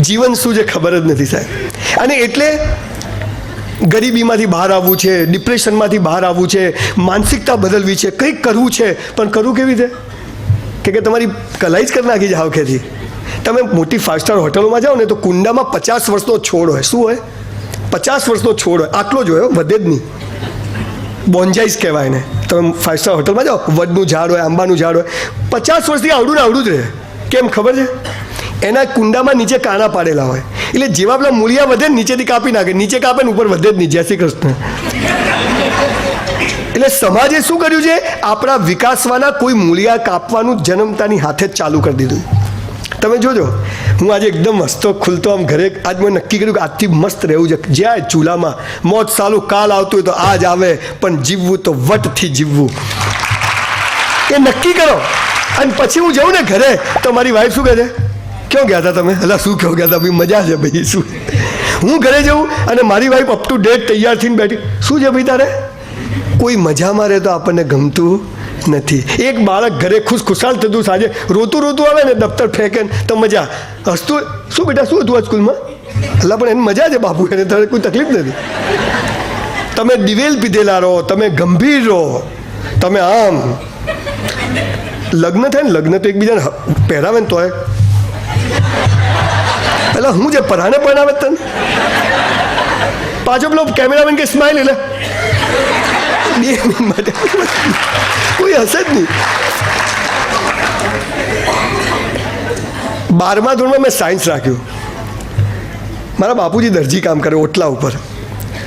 જીવન શું છે ખબર જ નથી સાહેબ. અને એટલે ગરીબીમાંથી બહાર આવવું છે, ડિપ્રેશનમાંથી બહાર આવવું છે, માનસિકતા બદલવી છે, કંઈક કરવું છે, પણ કરવું કેવી રીતે? કે તમારી કલાઈ જ કરી નાખી જાવ ખેતી તમે મોટી ફાઇવ સ્ટાર હોટલોમાં જાઓ ને તો કુંડામાં પચાસ વર્ષનો છોડ હોય. શું હોય? પચાસ વર્ષનો છોડ હોય. આટલો જ હોય વધે જ નહીં. બોન્જાઈસ કહેવાય ને તમે ફાઇવ સ્ટાર હોટલમાં જાઓ, વડનું ઝાડ હોય, આંબાનું ઝાડ હોય. પચાસ વર્ષથી આવડું ને આવડું જ રહે. કેમ? ખબર છે? એના કુંડામાં નીચે કાણા પાડેલા હોય. એટલે જેવા પેલા મૂળિયા વધે નીચેથી કાપી નાખે. નીચે કાપે ને ઉપર વધે જ નહીં. જય શ્રી કૃષ્ણ. એટલે સમાજે શું કર્યું છે? આપણા વિકાસવાના કોઈ મૂળિયા કાપવાનું જન્મતાની હાથે જ ચાલુ કરી દીધું. તમે જોજો. હું આજે એકદમ હસતો ખુલતો આમ ઘરે. આજ મેં નક્કી કર્યું કે આજથી મસ્ત રહેવું છે. જ્યાં ચૂલામાં મોત સાલું કાલ આવતું હોય તો આજ આવે, પણ જીવવું તો વટથી જીવવું. એ નક્કી કરો. અને પછી હું જાઉં ને ઘરે. તો મારી વાઈફ શું કહે છે? ક્યાં ગયા હતા તમે? એટલે શું કહો ગયા હતા ભાઈ, મજા છે ભાઈ, શું? હું ઘરે જઉં અને મારી વાઈફ અપ ટુ ડેટ તૈયાર થઈને બેઠી. શું છે ભાઈ તારે? કોઈ મજામાં રહે તો આપણને ગમતું નથી. એક બાળક ઘરે ખુશ ખુશાલ થતું સાંજે રોતું રોતું આવે ને, દફતર ફેંકે તો મજા. હસતું શું બેટા, શું હતું આ સ્કૂલમાં? એટલે પણ એને મજા છે બાપુ, એને તારે કોઈ તકલીફ નથી. તમે દિવેલ પીધેલા રહો, તમે ગંભીર રહો. તમે આમ. લગ્ન થાય ને, લગ્ન તો એકબીજાને પહેરાવે ને તોય. પેલા હું જે પરાને પરણાવે તને? પાછો પેલો કેમેરામેન કે સ્માઇલ એટલે બે માટે. કોઈ હશે જ નહીં. બારમા ધોરણમાં મેં સાયન્સ રાખ્યું. મારા બાપુજી દરજી કામ કરે ઓટલા ઉપર.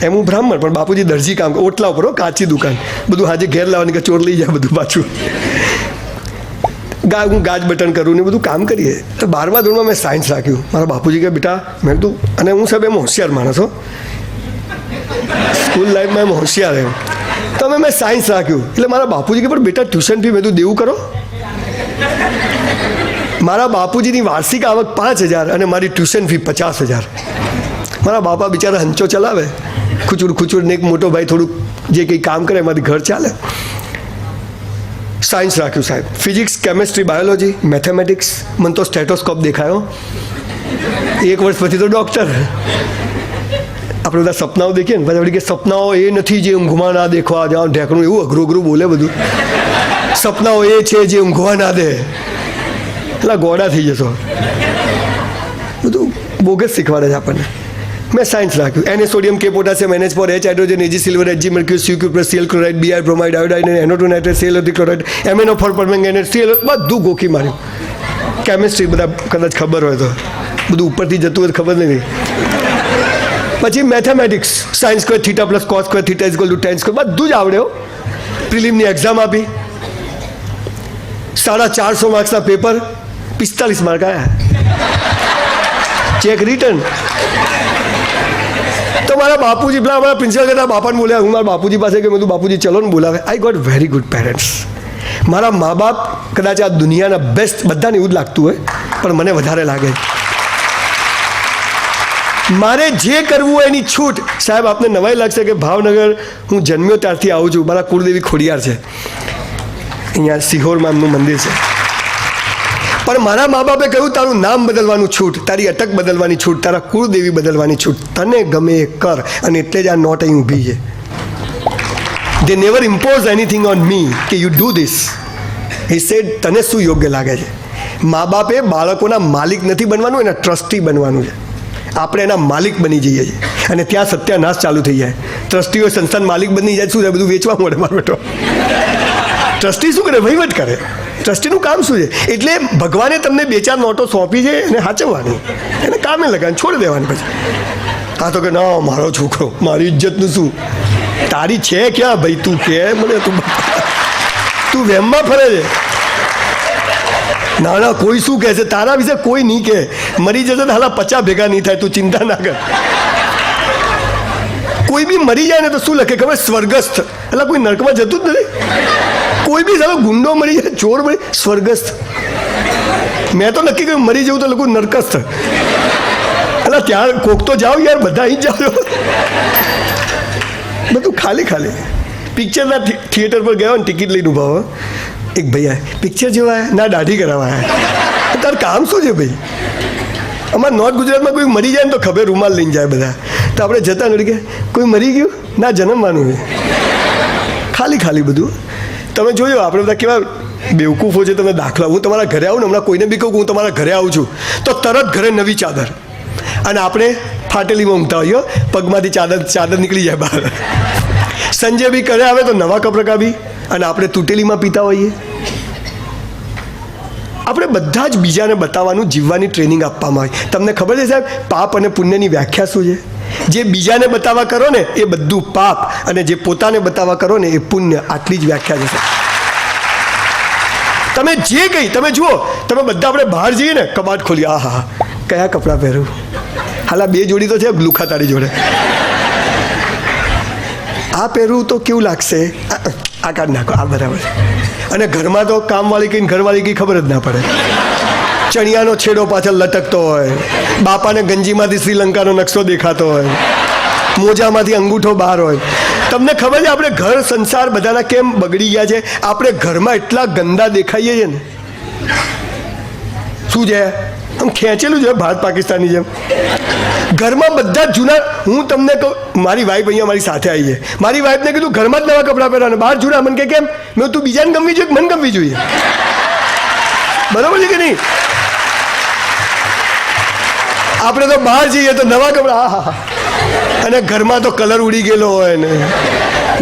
એમ હું બ્રાહ્મણ પણ બાપુજી દરજી કામ કરે. ઓટલા ઉપર હો, કાચી દુકાન. બધું હાજે ઘેર લાવવાની કે ચોર લઈ જાય બધું પાછું. ગા, હું ગાજ બટન કરું ને બધું કામ કરીએ. તો બારમા ધોરણમાં મેં સાયન્સ રાખ્યું. મારા બાપુજી કે બેટા, મેં કીધું, અને હું સાહેબ એમ હોશિયાર માણસ હો. સ્કૂલ લાઈફમાં એમ હોશિયાર એમ. તો અમે મેં સાયન્સ રાખ્યું. એટલે મારા બાપુજી કે પણ બેટા ટ્યુશન ફી મેં તું દેવું કરો. મારા બાપુજીની વાર્ષિક આવક પાંચ હજાર અને મારી ટ્યુશન ફી પચાસ હજાર. મારા બાપા બિચારા હંચો ચલાવે. ખુચુર ખુચુર ને એક મોટો ભાઈ થોડુંક જે કંઈ કામ કરે, એમાંથી ઘર ચાલે. સાયન્સ રાખ્યું સાહેબ. Physics, chemistry, biology, mathematics. મને તો સ્ટેટોસ્કોપ દેખાયો. એક વર્ષ પછી તો ડૉક્ટર. આપણે બધા સપનાઓ દેખીએ ને, બધા કે સપનાઓ એ નથી જે ઊંઘમાં ના દેખવા જાઓ ઢેકણું એવું અઘરું અઘરું બોલે બધું. સપનાઓ એ છે જે ઊંઘવા ના દે. એટલે ગોડા થઈ જશો. બધું બોગસ શીખવાડે છે આપણને. મેં સાયન્સ રાખ્યું એને સોડિયમ કે potassium NH four H hydrogen AG silver H G mercury plus CL chloride BR bromide iodine NO two nitrate CL chloride MNO four એને સીએલ બધું ગોખી માર્યું. કેમિસ્ટ્રી બધા કદાચ ખબર હોય તો. બધું ઉપરથી જતું હોય તો ખબર નહીં. પછી mathematics science square theta plus cos square theta is two ten square બધું જ આવડ્યો પ્રિલિમની એક્ઝામ આપી. સાડા ચારસો માર્ક્સના પેપર પિસ્તાલીસ માર્ક આવ્યા ચેક રિટર્ન તો મારા બાપુજી, પેલા મારા પ્રિન્સિપલ કરતા બાપાને બોલ્યા, હું મારા બાપુજી પાસે કે કીધું, બાપુજી, ચલો ને બોલાવે. I got very good parents મારા મા બાપ કદાચ આ દુનિયાના બેસ્ટ બધાને એવું જ લાગતું હોય, પણ મને વધારે લાગે. મારે જે કરવું હોય એની છૂટ. સાહેબ, આપને નવાઈ લાગશે કે ભાવનગર હું જન્મ્યો ત્યારથી આવું છું. મારા કુળદેવી ખોડિયાર છે. અહીંયા સિહોરમાં એમનું મંદિર છે. પણ મારા મા બાપે કહ્યું, તારું નામ બદલવાનું છૂટ, તારી અટક બદલવાની છૂટ, તારા કુળદેવી બદલવાની છૂટ, તને ગમે એ કર. અને એટલે જ આ નોટ અહીં ઊભી છે. They never impose anything on me કે you do this he said તને શું યોગ્ય લાગે છે? મા બાપે બાળકોના માલિક નથી બનવાનું, એના ટ્રસ્ટી બનવાનું છે. આપણે એના માલિક બની જઈએ છીએ. અને ત્યાં સત્યાનાશ ચાલુ થઈ જાય. ટ્રસ્ટીઓ સંસ્થાન માલિક બની જાય, શું બધું વેચવા મળે મારો બેટો. ટ્રસ્ટી શું કરે? વહીવટ કરે. ટ્રસ્ટીનું કામ શું છે? એટલે ભગવાને તમને બે ચાર નોટો સોંપી છે એને સાચવવાની એને કામે લગાવીને છોડી દેવાની પછી. હા તો કે, ના, મારો છોકરો, મારી ઇજ્જતનું શું? તારી છે ક્યાં? ભાઈ, તું કે મને તું તું વેમમાં ફરે છે. ના ના, કોઈ શું કહે છે? તારા વિશે કોઈ નહીં કહે. મરી જશે તો હાલા પચા ભેગા નહીં થાય, તું ચિંતા ના કર. કોઈ બી મરી જાય ને તો શું લખે? ખબર? સ્વર્ગસ્થ. એટલે કોઈ નરકમાં જતું જ નથી. કોઈ બી સામે ગુંડો મરી જાય, ચોર મરી સ્વર્ગસ્થ. મેં તો નક્કી કર્યું મરી જવું તો લોકો નરકસ્થ. એટલે ત્યાં કોક તો જાઓ યાર, બધા અહીં જાઓ. બધું ખાલી ખાલી. પિક્ચરના થિયેટર પર ગયો ને ટિકિટ લઈને ઊભા એક ભાઈ પિક્ચર જોવા? ના, દાઢી કરાવવા. તાર કામ શું છે ભાઈ? અમારા નોર્થ ગુજરાતમાં કોઈ મરી જાય ને તો ખબર રૂમાલ લઈને જાય બધા. તો આપણે જતા નડી કે કોઈ મરી ગયું? ના, જન્મવાનું ખાલી ખાલી બધું. તમે જોયો, આપણે બધા કેવા બેવકૂફો છે તમે દાખલા. હું તમારા ઘરે આવું ને હમણાં કોઈને બી કહું હું તમારા ઘરે આવું છું, તો તરત ઘરે નવી ચાદર. અને આપણે ફાટેલીમાં ઊંઘતા હોઈએ, પગમાંથી ચાદર ચાદર નીકળી જાય બહાર. સંજય બી ઘરે આવે તો નવા કપડાં બી અને આપણે તૂટેલીમાં પીતા હોઈએ. આપણે બધા જ બીજાને બતાવવાનું જીવવાની ટ્રેનિંગ આપવામાં આવે. તમને ખબર છે સાહેબ, પાપ અને પુણ્યની વ્યાખ્યા શું છે? જે બીજાને બતાવવા કરો ને, એ બધું પાપ. અને જે પોતાને બતાવવા કરો ને, એ પુણ્ય. આટલી જ વ્યાખ્યા છે તમે જે કંઈ, તમે જુઓ, તમે બધા આપણે બહાર જઈએ ને, કબાટ ખોલી આ, હા કયા કપડાં પહેરું? હાલા, બે જોડી તો છે લુખા તારી જોડે. આ પહેરવું તો કેવું લાગશે? આ કાઢ નાખો, આ બરાબર અને ઘરમાં તો કામવાળી કઈ ઘરવાળી કઈ ખબર જ ના પડે. ચણિયાનો છેડો પાછળ લટકતો હોય. બાપાને ગંજીમાંથી શ્રીલંકાનો નકશો દેખાતો હોય. મોજામાંથી અંગૂઠો બહાર હોય. તમને ખબર છે આપણે ઘર, સંસાર બધાના કેમ બગડી ગયા છે? આપણે ઘરમાં એટલા ગંદા દેખાઈએ છીએ ને. શું છે? આમ ખેંચેલું છે ભારત પાકિસ્તાનની જેમ. ઘરમાં બધા જૂના હું તમને કહું, મારી વાઈફ અહીંયા મારી સાથે આવી છે. મારી વાઈફને કીધું, ઘરમાં જ નવા કપડાં પહેરવાના. બહાર જૂના. મને કે, કેમ? મેં તું બીજાને ગમવી જોઈએ મને ગમવી જોઈએ? બરાબર છે કે નહીં? આપણે તો બહાર જઈએ તો નવા કપડાં અને ઘરમાં તો કલર ઉડી ગયેલો હોય ને.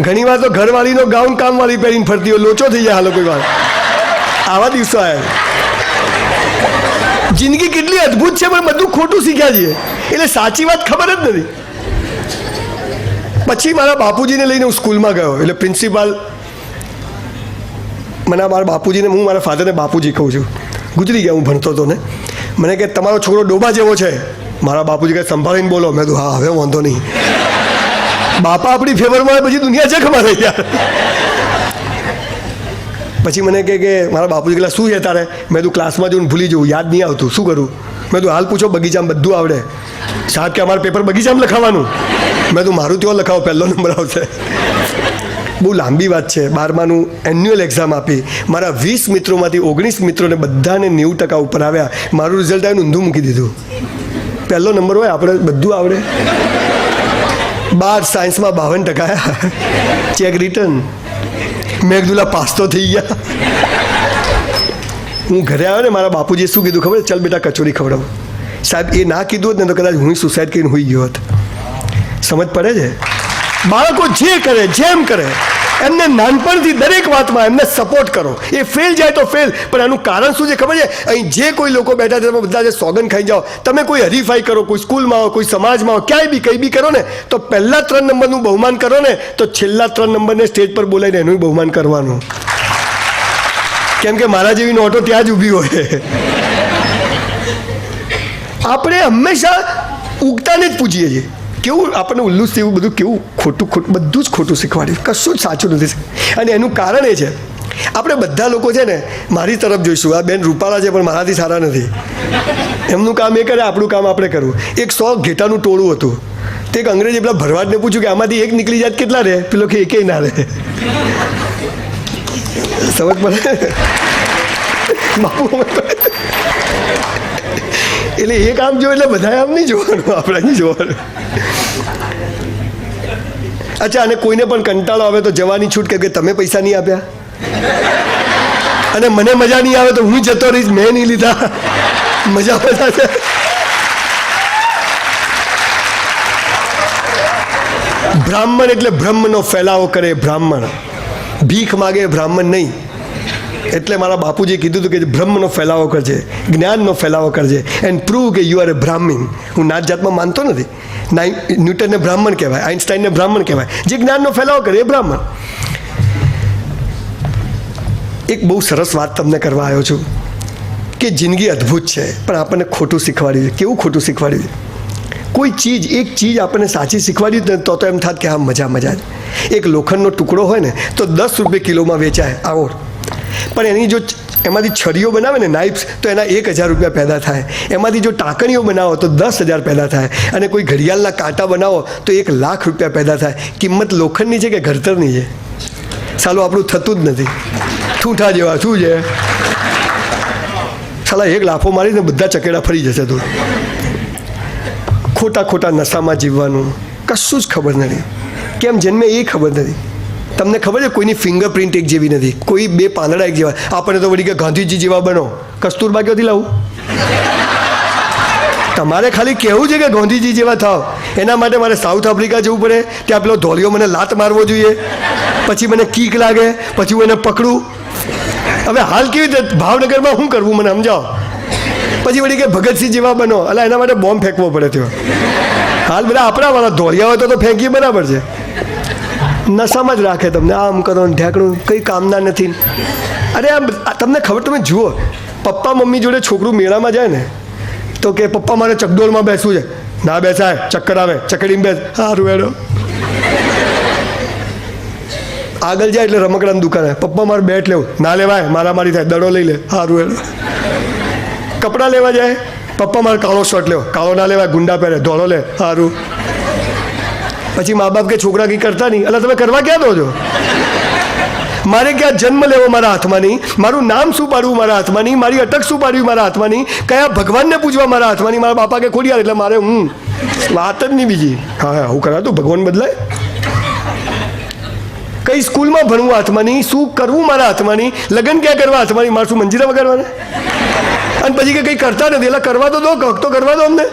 ઘણી વાર તો ઘરવાળીનો ગાઉન કામવાળી પહેરીને ફરતી હોય, લોચો થઈ જાય હાલો કોઈ વાર. આવા દિવસો આવ્યા જિંદગી કેટલી અદ્ભુત છે, પણ બધું ખોટું શીખ્યા છીએ. એટલે સાચી વાત ખબર જ નથી. પછી મારા બાપુજીને લઈને હું સ્કૂલમાં ગયો. એટલે પ્રિન્સિપાલ મને મારા બાપુજીને, હું મારા ફાધરને બાપુજી કહું છું. ગુજરી ગયા હું ભણતો હતો ને. મને કે તમારો છોકરો ડોબા જેવો છે. મારા બાપુજી કહે, સંભાળીને બોલો. મેં કીધું, હા, હવે વાંધો નહીં. બાપા આપણી ફેવરમાં હોય પછી દુનિયા છે ખબર યાર પછી મને કહે કે, મારા બાપુજી કેટલા શું છે તારે? મેં તું ક્લાસમાં જઈને ભૂલી જવું, યાદ નહીં આવતું. શું કરું? મેં તું હાલ પૂછો, બગીચામાં બધું આવડે. સાહેબ કે, અમારે પેપર બગીચામાં લખાવાનું. મેં તું મારું ત્યાં લખાવો, પહેલો નંબર આવશે. બહુ લાંબી વાત છે. બારમાનું એન્યુઅલ એક્ઝામ આપી. મારા વીસ મિત્રોમાંથી ઓગણીસ મિત્રોને બધાને નેવું ટકા ઉપર આવ્યા. મારું રિઝલ્ટ આવ્યું ઊંધું મૂકી દીધું. પહેલો નંબર હોય, આપણે બધું આવડે. બાર સાયન્સમાં બાવન ટકા ચેક રિટર્ન મેં કીધું પાસ તો થઈ ગયા. હું ઘરે આવ્યો ને, મારા બાપુજીએ શું કીધું ખબર ચાલ બેટા, કચોરી ખવડાવું. સાહેબ, એ ના કીધું હોત ને, તો કદાચ હું સુસાઇડ કરીને હોઈ ગયો હોત. સમજ પડે છે? બાળકો જે કરે, જેમ કરે, એમને નાનપણથી દરેક વાતમાં એમને સપોર્ટ કરો. એ ફેલ જાય તો ફેલ પણ આનું કારણ શું છે ખબર છે? અહીં જે કોઈ લોકો બેઠા છે, તમે બધા જે સોગન ખાઈ જાઓ, તમે કોઈ હરીફાઈ કરો, કોઈ સ્કૂલમાં હો કોઈ સમાજમાં હો ક્યાંય બી, કંઈ બી કરો ને, તો પહેલા ત્રણ નંબરનું બહુમાન કરો ને, તો છેલ્લા ત્રણ નંબરને સ્ટેજ પર બોલાવીને એનું બહુમાન કરવાનું. કેમ કે મારા જેવી નોટો ત્યાં જ ઊભી હોય. આપણે હંમેશા ઉગતાને જ પૂછીએ છીએ. કેવું આપણને ઉલ્લુસ એવું બધું કેવું ખોટું ખોટું, બધું જ ખોટું શીખવાડ્યું. કશું જ સાચું નથી અને એનું કારણ એ છે, આપણે બધા લોકો છે ને મારી તરફ જોઈશું. આ બેન રૂપાળા છે પણ મારાથી સારા નથી. એમનું કામ એ કરે, આપણું કામ આપણે કરવું. એક સો ઘેટાનું ટોળું હતું. તે એક અંગ્રેજી પેલા ભરવાડને પૂછ્યું કે આમાંથી એક નીકળી જાત કેટલા રહે? પેલો કે એકેય ના રહે. સમજ પડે? બાપુ એટલે એ કામ જો એટલે બધા આમ નહીં જોવાનું, આપણે નહીં જોવાનું. અચ્છા, અને કોઈને પણ કંટાળો આવે તો જવાની છૂટ કે તમે પૈસા નહીં આપ્યા? અને મને મજા નહીં આવે તો હું જતો રહીશ, મેં નહીં લીધા. મજા બધા છે. બ્રાહ્મણ એટલે બ્રહ્મનો ફેલાવો કરે બ્રાહ્મણ. ભીખ માગે બ્રાહ્મણ નહીં. એટલે મારા બાપુજીએ કીધું હતું કે બ્રહ્મનો ફેલાવો કરજે, જ્ઞાનનો ફેલાવો કરજે એન્ડ પ્રૂવ કે યુ આર એ બ્રાહ્મિન હું નાત જાતમાં માનતો નથી. ના, ન્યૂટનને બ્રાહ્મણ કહેવાય આઇન્સ્ટાઈનને બ્રાહ્મણ કહેવાય. જે જ્ઞાનનો ફેલાવો કરે એ બ્રાહ્મણ. એક બહુ સરસ વાત તમને કરવા આવ્યો છું કે જિંદગી અદ્ભુત છે, પણ આપણને ખોટું શીખવાડ્યું છે. કેવું ખોટું શીખવાડ્યું છે? કોઈ ચીજ, એક ચીજ આપણને સાચી શીખવાડી ને તો તો એમ થાત કે હા, મજા મજા એક લોખંડનો ટુકડો હોય ને, તો દસ રૂપિયા કિલોમાં વેચાય, આવો. પણ એની જો એમાંથી છરીઓ બનાવે ને નાઇફ્સ તો એના એક હજાર રૂપિયા પેદા થાય. એમાંથી જો ટાંકણીઓ બનાવો, તો દસ હજાર પેદા થાય. અને કોઈ ઘડિયાળના કાંટા બનાવો, તો એક લાખ રૂપિયા પેદા થાય. કિંમત લોખંડની છે કે ઘડતરની છે? સાલું, આપણું થતું જ નથી. ઠૂઠા જેવા, શું છે? સાલા, એક લાફો મારીને બધા ચકેડા ફરી જશે તું. ખોટા ખોટા નશામાં જીવવાનું. કશું જ ખબર નથી. કેમ, જન્મે એ ખબર નથી. તમને ખબર છે કોઈની ફિંગરપ્રિન્ટ એક જેવી નથી? કોઈ બે પાંદડા એક જેવા. આપણને તો વળી કે ગાંધીજી જેવા બનો. કસ્તુરબા ક્યાંથી લાવું? તમારે ખાલી કહેવું છે કે ગાંધીજી જેવા થાવ. એના માટે મારે સાઉથ આફ્રિકા જવું પડે. ત્યાં પેલો ધોલિયો મને લાત મારવો જોઈએ. પછી મને કીક લાગે. પછી હું એને પકડું. હવે હાલ કેવી રીતે? ભાવનગરમાં શું કરવું મને સમજાવો? પછી વળી કે ભગતસિંહ જેવા બનો. એટલે એના માટે બોમ્બ ફેંકવો પડે ત્યાં હાલ બધા આપણા વાળા ધોળિયા હોય તો ફેંકીએ બરાબર છે. નશામાં જ રાખે તમને. આમ કરો ને ઢેકણું, કંઈ કામના નથી. અરે, આ તમને ખબર, તમે જુઓ, પપ્પા મમ્મી જોડે છોકરું મેળામાં જાય ને, તો કે પપ્પા મારે ચકડોળમાં બેસવું છે. ના બેસાય, ચક્કર આવે ચકડીમાં બેસ. સારું એડો આગળ જાય એટલે રમકડાની દુકાને. પપ્પા મારે બેટ લેવું. ના લેવાય, મારા મારી થાય, દડો લઈ લે. સારું એડો કપડાં લેવા જાય. પપ્પા મારે કાળો શર્ટ લેવો. કાળો ના લેવાય, ગુંડા પહેરે, ધોળો લે. સારું પછી મા બાપ કે છોકરા કંઈ કરતા નહીં. એટલે તમે કરવા ક્યાં દો છો? મારે ક્યાં જન્મ લેવો મારા હાથમાં નહીં? મારું નામ શું પાડવું મારા હાથમાં નહીં? મારી અટક શું પાડવી મારા હાથમાં નહીં? કયા ભગવાનને પૂજવા મારા હાથમાં નહીં? મારા બાપા કે ખોડિયાર એટલે મારે હું વાત જ નહીં બીજી. હા હા, હું કરાતું? ભગવાન બદલાય? કઈ સ્કૂલમાં ભણવું હાથમાં નહીં? શું કરવું મારા હાથમાં નહીં? લગ્ન ક્યાં કરવા હાથમાં નહીં? મારે શું મંજીરા વગાડવાના? અને પછી કે કંઈ કરતા નથી? એટલે કરવા તો દો તો કરવા દો અમને.